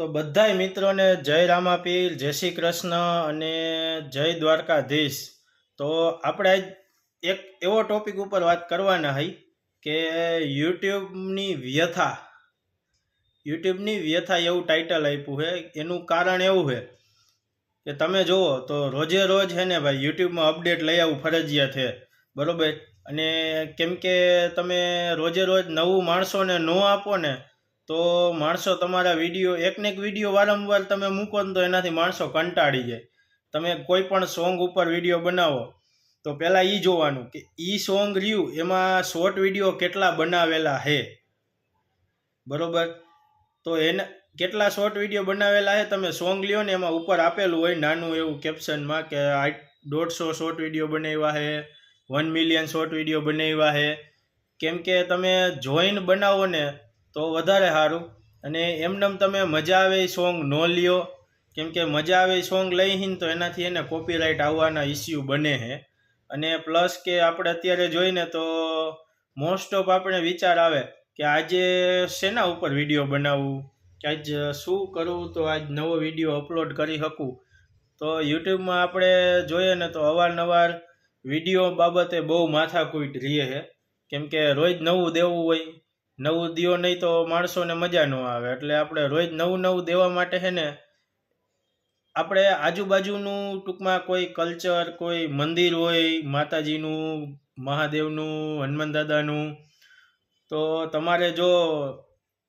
તો બધાય મિત્રોને જય રામાપીર, જય શ્રી કૃષ્ણ અને જય દ્વારકાધીશ. તો આપણે એક એવો ટોપિક ઉપર વાત કરવાના હઈ કે યુટ્યુબની વ્યથા. યુટ્યુબની વ્યથા એવું ટાઇટલ આપ્યું છે એનું કારણ એવું છે કે તમે જુઓ તો રોજે રોજ છે ને ભાઈ યુટ્યુબમાં અપડેટ લઈ આવવું ફરજિયાત છે બરોબર? અને કેમ કે તમે રોજે રોજ નવું માણસોને ન આપો ને તો માણસો તમારા વીડિયો, એકને એક વીડિયો વારંવાર તમે મૂકો ને તો એનાથી માણસો કંટાળી જાય. તમે કોઈ પણ સોંગ ઉપર વીડિયો બનાવો, તો પહેલાં એ જોવાનું કે એ સોંગ રહ્યું, એમાં શોર્ટ વીડિયો કેટલા બનાવેલા છે બરોબર? તો એને, કેટલા શોર્ટ વીડિયો બનાવેલા છે તમે સોંગ લ્યો ને, એમાં ઉપર આપેલું હોય નાનું એવું કેપ્શનમાં કે આ દોઢસો શોર્ટ વીડિયો બનાવ્યા છે વન મિલિયન શોર્ટ વીડિયો બનાવ્યા છે કેમ કે તમે જોઈન બનાવો ને તો વધારે સારું અને એમનેમ તમે મજા આવે એ સોંગ ન લ્યો. કેમ કે મજા આવે એ સોંગ લઈ હીન તો એનાથી એને કોપીરાઇટ આવવાના ઇસ્યુ બને છે અને પ્લસ કે આપણે અત્યારે જોઈને તો મોસ્ટ ઓફ આપણે વિચાર આવે કે આજે શેના ઉપર વીડિયો બનાવવું કે આજ શું કરવું તો આજ નવો વીડિયો અપલોડ કરી શકું? તો યુટ્યુબમાં આપણે જોઈએ ને તો અવારનવાર વીડિયો બાબતે બહુ માથાકૂટ રહીએ છે કેમ કે રોજ નવું દેવું હોય નવું દિયો નહીં તો માણસોને મજા ન આવે. એટલે આપણે રોજ નવું નવું દેવા માટે છે ને, આપણે આજુબાજુનું ટૂંકમાં કોઈ કલ્ચર, કોઈ મંદિર હોય, માતાજીનું, મહાદેવનું, હનુમાન દાદાનું, તો તમારે જો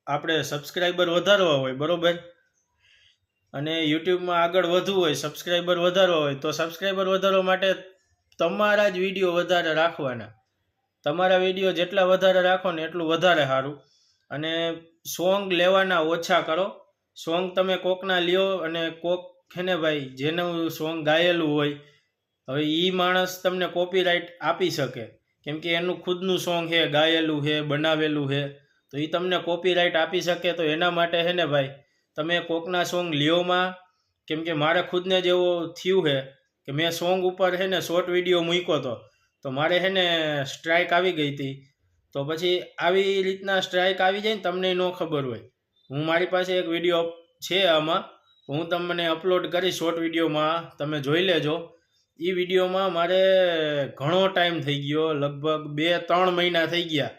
આપણે સબસ્ક્રાઈબર વધારવા હોય, બરોબર? અને યુટ્યુબમાં આગળ વધવું હોય, સબસ્ક્રાઈબર વધારવા હોય, તો સબસ્ક્રાઈબર વધારવા માટે તમારા જ વીડિયો વધારે રાખવાના. તમારા વીડિયો જેટલા વધારે રાખો ને એટલું વધારે સારું. અને સોંગ લેવાના ઓછા કરો. સોંગ તમે કોકના લ્યો અને કોક છે ભાઈ જેનું સોંગ ગાયેલું હોય, હવે એ માણસ તમને કોપીરાઇટ આપી શકે. કેમ કે એનું ખુદનું સોંગ છે, ગાયેલું છે, બનાવેલું છે, તો એ તમને કોપીરાઇટ આપી શકે. તો એના માટે છે ને ભાઈ, તમે કોકના સોંગ લ્યોમાં, કેમ કે મારે ખુદને જેવો થયું છે કે મેં સોંગ ઉપર છે ને શોર્ટ વીડિયો મૂક્યો હતો તો મારે છે ને સ્ટ્રાઇક આવી ગઈ હતી. તો પછી આવી રીતના સ્ટ્રાઇક આવી જાય ને તમને ન ખબર હોય. હું મારી પાસે એક વીડિયો છે આમાં. હું તમને અપલોડ કરીશ શોર્ટ વિડીયોમાં તમે જોઈ લેજો. એ વિડીયોમાં મારે ઘણો ટાઈમ થઈ ગયો. લગભગ બે, ત્રણ મહિના થઈ ગયા.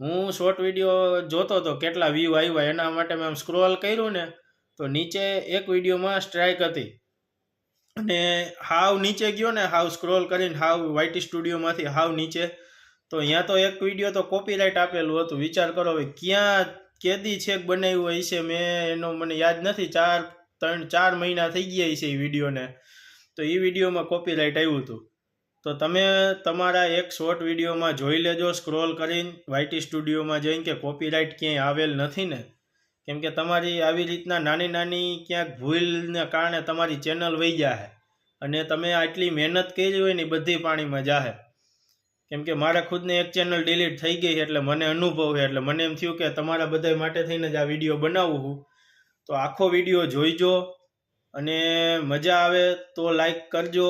હું શોર્ટ વીડિયો જોતો હતો કેટલા વ્યૂ આવ્યા એના માટે મેં સ્ક્રોલ કર્યું ને, તો નીચે એક વિડીયોમાં સ્ટ્રાઇક હતી. અને હાવ નીચે ગયો ને, હાવ સ્ક્રોલ કરીને હાવ વાઇટી સ્ટુડિયોમાંથી હાવ નીચે. તો અહીંયા તો એક વીડિયો તો કોપીરાઇટ આપેલું હતું. વિચાર કરો હવે, ક્યાં, કેદી છેક બનાવ્યું હોય છે મેં એનો મને યાદ નથી. ચાર, ત્રણ, ચાર મહિના થઈ ગયા છે એ વિડીયોને તો એ વિડીયોમાં કોપીરાઇટ આવ્યું હતું. તો તમે તમારા એક શોર્ટ વિડીયોમાં જોઈ લેજો સ્ક્રોલ કરીને વાઇટી સ્ટુડિયોમાં જઈને કે કોપીરાઇટ ક્યાંય આવેલ નથી ને. કેમ કે તમારી આવી રીતના નાની નાની ક્યાંક ભૂલને કારણે તમારી ચેનલ વહી જાય અને તમે આટલી મહેનત કરી હોય ને બધી પાણીમાં જાહે. કેમ કે મારા ખુદને એક ચેનલ ડિલીટ થઈ ગઈ એટલે મને અનુભવ છે, એટલે મને એમ થયું કે તમારા બધા માટે થઈને જ આ વીડિયો બનાવું છું તો આખો વીડિયો જોઈજો અને મજા આવે તો લાઈક કરજો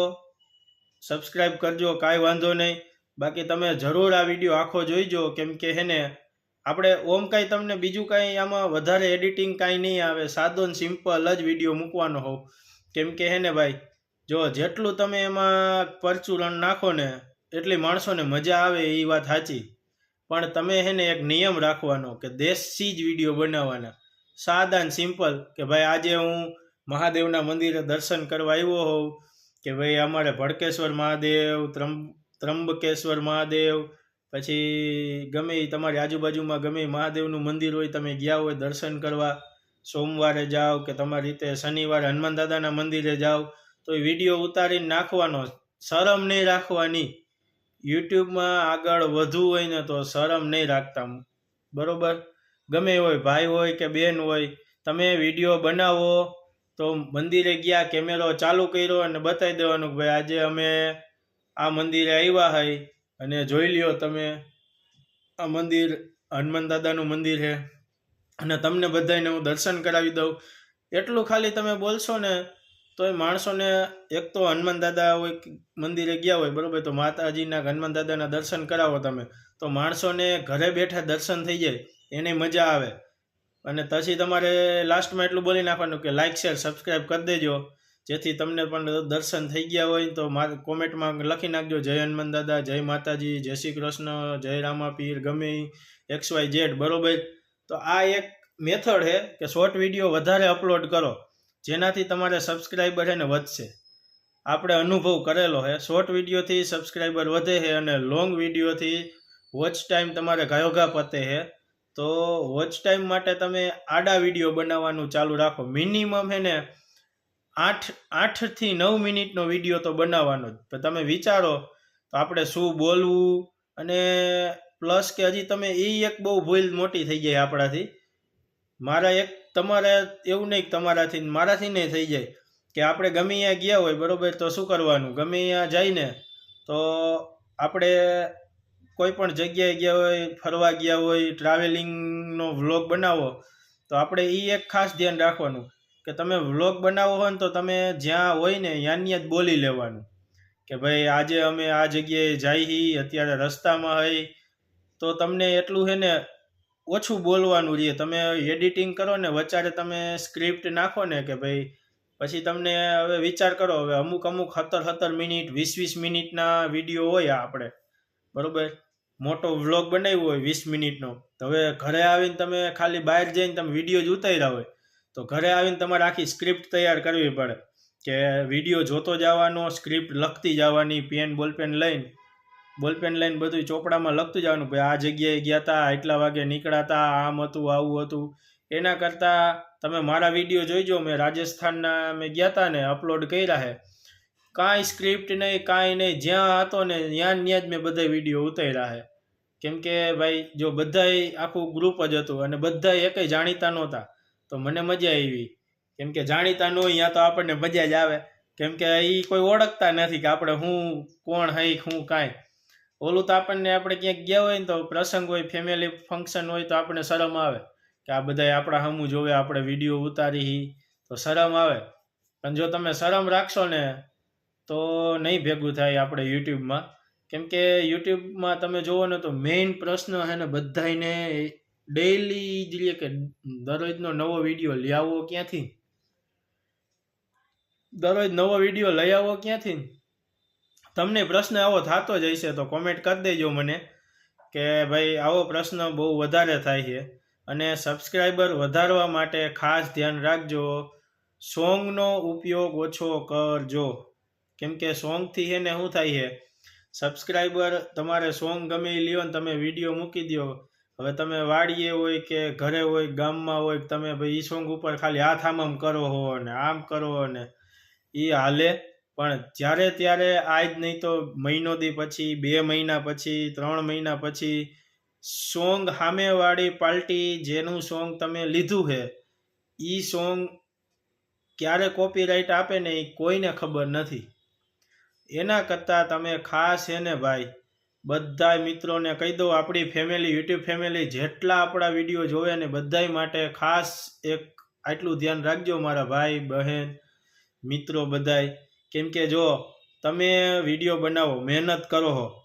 સબસ્ક્રાઈબ કરજો, કાંઈ વાંધો નહીં. બાકી તમે જરૂર આ વીડિયો આખો જોઈજો, કેમ કે હે ને આપણે ઓમ કાંઈ તમને બીજું કાંઈ આમાં વધારે એડિટિંગ કાંઈ નહીં આવે, સાદો ને સિમ્પલ જ વીડિયો મૂકવાનો હોવ કેમ કે હે ને ભાઈ, જો જેટલું તમે એમાં પરચુરણ નાખો ને, એટલી માણસોને મજા આવે એ વાત સાચી. પણ તમે હે ને એક નિયમ રાખવાનો કે દેશી જ વીડિયો બનાવવાના. સાદા ને સિમ્પલ કે ભાઈ આજે હું મહાદેવના મંદિરે દર્શન કરવા આવ્યો હોઉં, કે ભાઈ અમારે ભડકેશ્વર મહાદેવ, ત્રંબ, ત્રંબકેશ્વર મહાદેવ પછી ગમે તમારી આજુબાજુમાં ગમે મહાદેવનું મંદિર હોય, તમે ગયા હોય દર્શન કરવા, સોમવારે જાઓ કે તમારી રીતે શનિવારે હનુમાન દાદાના મંદિરે જાઓ, તો એ વીડિયો ઉતારીને નાખવાનો. શરમ નહીં રાખવાની. યુટ્યુબમાં આગળ વધવું હોય ને તો શરમ નહીં રાખતા બરોબર? ગમે હોય, ભાઈ હોય કે બેન હોય, તમે વીડિયો બનાવો તો મંદિરે ગયા, કેમેરો ચાલુ કર્યો અને બતાવી દેવાનું કે ભાઈ આજે અમે આ મંદિરે આવ્યા હોય અને જોઈ લ્યો તમે, આ મંદિર, હનુમાન દાદાનું મંદિર છે. અને તમને બધાને હું દર્શન કરાવી દઉં. એટલું ખાલી તમે બોલશો ને તો એ માણસોને એક તો હનુમાન દાદા હોય મંદિરે ગયા હોય, બરાબર? તો માતાજીના, હનુમાન દાદાના દર્શન કરાવો તમે. તો માણસોને ઘરે બેઠા દર્શન થઈ જાય, એને મજા આવે. અને પછી તમારે લાસ્ટમાં એટલું બોલી નાખવાનું કે લાઇક શેર સબસ્ક્રાઈબ કરી દેજો. જેથી તમને પણ દર્શન થઈ ગયા હોય તો કોમેન્ટમાં લખી નાખજો. જય હનુમાન દાદા, જય માતાજી, જય શ્રી કૃષ્ણ, જય રામાપીર ગમે એક્સ વાય ઝેડ, બરોબર? તો આ એક મેથડ છે કે શોર્ટ વીડિયો વધારે અપલોડ કરો, જેનાથી તમારે સબસ્ક્રાઈબર છે ને વધશે. આપણે અનુભવ કરેલો છે. શોર્ટ વિડીયોથી સબસ્ક્રાઈબર વધે છે અને લોંગ વિડીયોથી વોચ ટાઈમ તમારે ગાયોગા પતે છે. તો વોચ ટાઈમ માટે તમે આડા વીડિયો બનાવવાનું ચાલુ રાખો. મિનિમમ હે ને આઠ, આઠથી નવ મિનિટનો વીડિયો તો બનાવવાનો જ. તમે વિચારો, તો આપણે શું બોલવું? અને પ્લસ કે હજી તમે એ એક બહુ ભૂલ મોટી થઈ જાય આપણાથી. મારા એક, તમારે, એવું નહીં તમારાથી, મારાથી નહીં થઈ જાય. કે આપણે ગમે ત્યાં ગયા હોય, બરોબર, તો શું કરવાનું? ગમે ત્યાં જઈને, તો આપણે કોઈ પણ જગ્યાએ ગયા હોય, ફરવા ગયા હોય ટ્રાવેલિંગનો વ્લોગ બનાવો, તો આપણે એ એક ખાસ ધ્યાન રાખવાનું. કે તમે વ્લોગ બનાવો હોય ને તો તમે જ્યાં હોય ને યાની જ બોલી લેવાનું. કે ભાઈ આજે અમે આ જગ્યાએ જઈ અત્યારે રસ્તામાં હઈ. તો તમને એટલું છે ને ઓછું બોલવાનું રહે. તમે એડિટિંગ કરો ને વચારે તમે સ્ક્રિપ્ટ નાખો ને કે ભાઈ પછી તમને હવે વિચાર કરો, હવે અમુક અમુક સત્તર સત્તર મિનિટ, વીસ વીસ મિનિટના વીડિયો હોય આપણે. બરાબર? મોટો વ્લોગ બનાવ્યો હોય વીસ મિનિટનો. તો હવે ઘરે આવીને તમે ખાલી બહાર જઈને તમે વીડિયો જ ઉતાર્યા હોય. તો ઘરે આવીને તમારે આખી સ્ક્રિપ્ટ તૈયાર કરવી પડે. કે વીડિયો જોતો જવાનો સ્ક્રિપ્ટ લખતી જવાની પેન બોલપેન લઈને બોલપેન લઈને બધું ચોપડામાં લખતું જવાનું. ભાઈ, આ જગ્યાએ ગયા હતા એટલા વાગે નીકળાતા, આમ હતું, આવું હતું. એના કરતાં તમે મારા વીડિયો જોઈજો. મેં રાજસ્થાનના, મેં ગયા હતા ને અપલોડ કર્યા છે કાંઈ સ્ક્રિપ્ટ નહીં, કાંઈ નહીં. જ્યાં હતો ને ત્યાં ત્યાં જ મેં બધા વીડિયો ઉતાર્યા છે કેમ કે ભાઈ, જો બધાય આખું ગ્રુપ જ હતું અને બધાય એકેય જાણીતા નહોતા. તો મને મજા આવી. કેમ કે જાણીતા ન હોય ત્યાં તો આપણને મજા જ આવે. કેમ કે એ કોઈ ઓળખતા નથી કે આપણે હું, કોણ હઈ હું કાંઈ. ઓલું તો આપણને આપણે ક્યાંક ગયા હોય ને તો પ્રસંગ હોય ફેમિલી ફંક્શન હોય તો આપણને શરમ આવે. કે આ બધાય આપણા હમું જોવે, આપણે વીડિયો ઉતારી તો શરમ આવે. પણ જો તમે શરમ રાખશો ને, તો નહીં ભેગું થાય આપણે યુટ્યુબમાં કેમ કે યુટ્યુબમાં તમે જુઓ ને તો મેઇન પ્રશ્ન છે ને બધાને ડેઈલી જ કે દરરોજનો નવો વીડિયો લઈ આવવો ક્યાંથી? દરરોજ નવો વીડિયો લઈ આવવો ક્યાંથી? તમને પ્રશ્ન આવો થતો જ હશે તો કોમેન્ટ કરી દેજો મને કે ભાઈ આવો પ્રશ્ન બહુ વધારે થાય છે. અને સબસ્ક્રાઈબર વધારવા માટે ખાસ ધ્યાન રાખજો. સોંગનો ઉપયોગ ઓછો કરજો. કેમ કે સોંગથી છે ને શું થાય છે? સબસ્ક્રાઈબર તમારે સોંગ ગમે લ્યો ને તમે વીડિયો મૂકી દો હવે તમે વાડીએ હોય કે ઘરે હોય, ગામમાં હોય, તમે ભાઈ એ સોંગ ઉપર ખાલી હાથ આમ આમ કરો હો ને આમ કરો ને એ હાલે. પણ જ્યારે ત્યારે આજ નહીં તો મહિનો દી પછી, બે મહિના પછી, ત્રણ મહિના પછી સોંગ સામેવાળી પાર્ટી જેનું સોંગ તમે લીધું છે એ સોંગ ક્યારે કોપીરાઇટ આપે ને એ કોઈને ખબર નથી. એના કરતાં તમે ખાસ એને ભાઈ બધા મિત્રોને કહી દઉં, આપણી ફેમિલી યુટ્યુબ ફેમિલી જેટલા આપણા વીડિયો જોવે ને બધાય માટે ખાસ એક આટલું ધ્યાન રાખજો મારા ભાઈ, બહેન, મિત્રો બધાય. કેમ કે જો, તમે વીડિયો બનાવો, મહેનત કરો હો.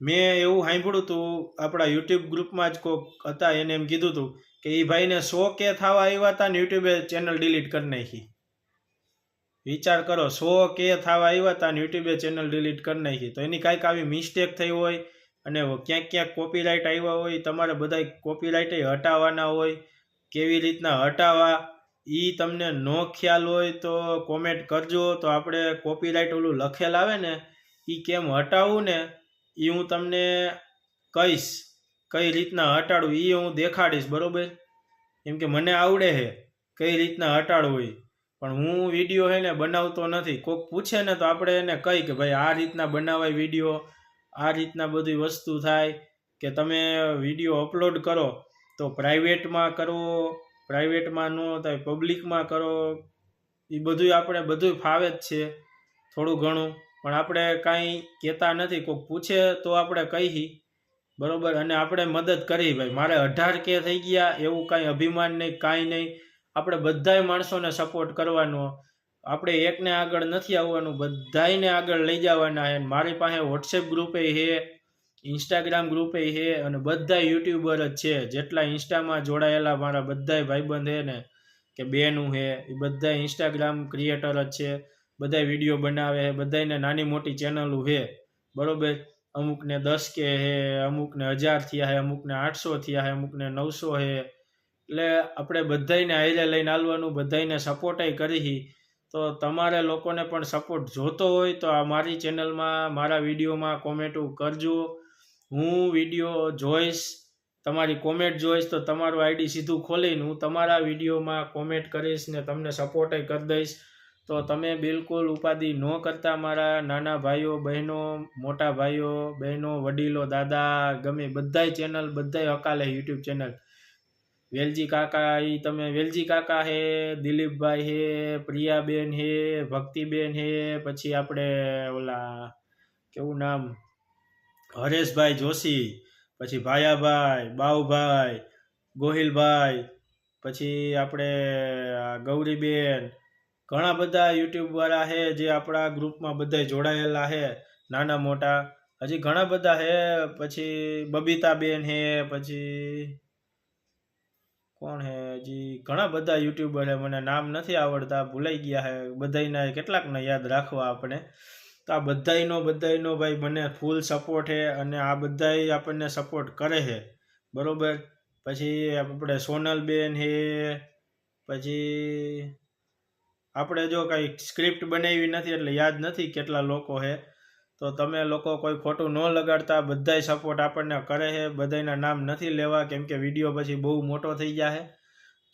મેં એવું સાંભળ્યું હતું આપણા યુટ્યુબ ગ્રુપમાં જ કોક હતા, એને એમ કીધું હતું કે એ ભાઈને સો કે થવા આવ્યા હતા ને યુટ્યુબે ચેનલ ડિલીટ કરી નાખી. વિચાર કરો, સો કે થવા આવ્યા હતા અને યુટ્યુબે ચેનલ ડિલીટ કરી નાખી. તો એની કાંઈક આવી મિસ્ટેક થઈ હોય અને ક્યાંક ક્યાંક કોપીરાઇટ આવ્યા હોય, તમારે બધા કોપીરાઇટ હટાવવાના હોય, કેવી રીતના હટાવવા એ તમને નો ખ્યાલ હોય તો કોમેન્ટ કરજો. તો આપણે કોપીરાઇટ ઓલું લખેલ આવે ને એ કેમ હટાવવું ને એ હું તમને કહીશ, કઈ રીતના હટાડવું એ હું દેખાડીશ, બરાબર? કેમ કે મને આવડે છે કઈ રીતના હટાડવું એ પણ હું વીડિયો હે ને બનાવતો નથી. કોઈક પૂછે ને તો આપણે એને કહી કે ભાઈ આ રીતના બનાવાય વીડિયો, આ રીતના બધી વસ્તુ થાય કે તમે વીડિયો અપલોડ કરો, તો પ્રાઇવેટમાં કરો, પ્રાઇવેટમાં ન થાય, પબ્લિકમાં કરો એ બધું આપણે બધું ફાવે જ છે, થોડું ઘણું. પણ આપણે કાંઈ કહેતા નથી. કોઈક પૂછે તો આપણે કહી, બરોબર? અને આપણે મદદ કરી, ભાઈ, મારે અઢાર કે થઈ ગયા, એવું કાંઈ અભિમાન નહીં, કાંઈ નહીં. આપણે બધાય માણસોને સપોર્ટ કરવાનો. આપણે એકને આગળ નથી આવવાનું, બધાયને આગળ લઈ જવાના છે. મારી પાસે વોટ્સએપ ગ્રુપે છે ઇન્સ્ટાગ્રામ ગ્રુપે છે અને બધા યુટ્યુબર જ છે. જેટલા ઇન્સ્ટામાં જોડાયેલા મારા બધાય ભાઈબંધ છે ને, કે બેનું છે, એ બધા ઇન્સ્ટાગ્રામ ક્રિએટર જ છે. બધા વીડિયો બનાવે છે. બધાને નાની મોટી ચેનલો છે. બરોબર? અમુકને દસ કે હે અમુકને હજાર થયા છે, અમુકને આઠસો થયા છે, અમુકને નવસો છે. એટલે આપણે બધાને આયરે લઈને હાલવાનું બધાને સપોર્ટય કરી તો તમારે લોકોને પણ સપોર્ટ જોતો હોય તો આ મારી ચેનલમાં મારા વિડીયોમાં કોમેન્ટો કરજો. હું વીડિયો જોઈશ, તમારી કોમેન્ટ જોઈશ તો તમારું આઈડી સીધું ખોલીને હું તમારા વિડીયોમાં કોમેન્ટ કરીશ ને તમને સપોર્ટય કરી દઈશ. તો તમે બિલકુલ ઉપાધિ ન કરતા મારા નાના ભાઈઓ, બહેનો, મોટા ભાઈઓ, બહેનો, વડીલો, દાદા, ગમે બધાય ચેનલ બધાય અકાલે યુટ્યુબ ચેનલ વેલજી કાકા એ તમે, વેલજી કાકા હે, દિલીપભાઈ હે, પ્રિયાબેન હે, ભક્તિબેન હે, પછી આપણે ઓલા, કેવું નામ? હરેશભાઈ જોશી, પછી ભાયાભાઈ બાવભાઈ ગોહિલભાઈ, પછી આપણે ગૌરીબેન, ઘણા બધા યુટ્યુબવાળા હે જે આપણા ગ્રુપમાં બધા જોડાયેલા છે નાના મોટા. હજી ઘણા બધા છે પછી બબીતાબેન છે પછી કોણ હે? હજી ઘણા બધા યુટ્યુબર છે મને નામ નથી આવડતા, ભૂલાઈ ગયા હે. બધાયના કેટલાકને યાદ રાખવા આપણે. તો આ બધાયનો બધાયનો ભાઈ મને ફૂલ સપોર્ટ છે અને આ બધાય આપણને સપોર્ટ કરે છે બરોબર? પછી આપણે સોનલબેન છે પછી આપણે જો કંઈ સ્ક્રિપ્ટ બનાવી નથી, એટલે યાદ નથી કેટલા લોકો છે તો તમે લોકો કોઈ ખોટું ન લગાડતા, બધાય સપોર્ટ આપણને કરે છે, બધાયના નામ નથી લેવા, કેમ કે વીડિયો પછી બહુ મોટો થઈ જાય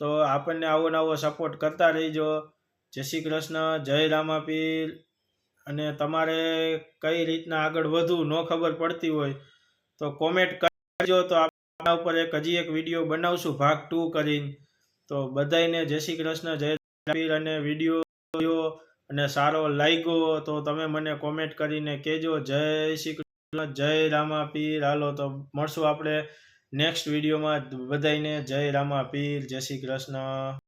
તો આપણને આવો નવો સપોર્ટ કરતા રહીજો. જય શ્રી કૃષ્ણ, જય રામાપીર. અને તમારે કઈ રીતના આગળ વધવું ન ખબર પડતી હોય, તો કોમેન્ટ કરજો. તો આપણા ઉપર એક હજી એક વીડિયો બનાવશું, ભાગ ટુ કરીને. તો બધાયને જય શ્રી કૃષ્ણ, જય રામાપીર. અને વીડિયો અને સારો લાગ્યો તો તમે મને કોમેન્ટ કરીને કહેજો. જય શ્રી કૃષ્ણ, જય રામાપીર. હાલો, તો મળશું આપણે નેક્સ્ટ વિડીયોમાં બધાને જય રામાપીર, જય શ્રી કૃષ્ણ.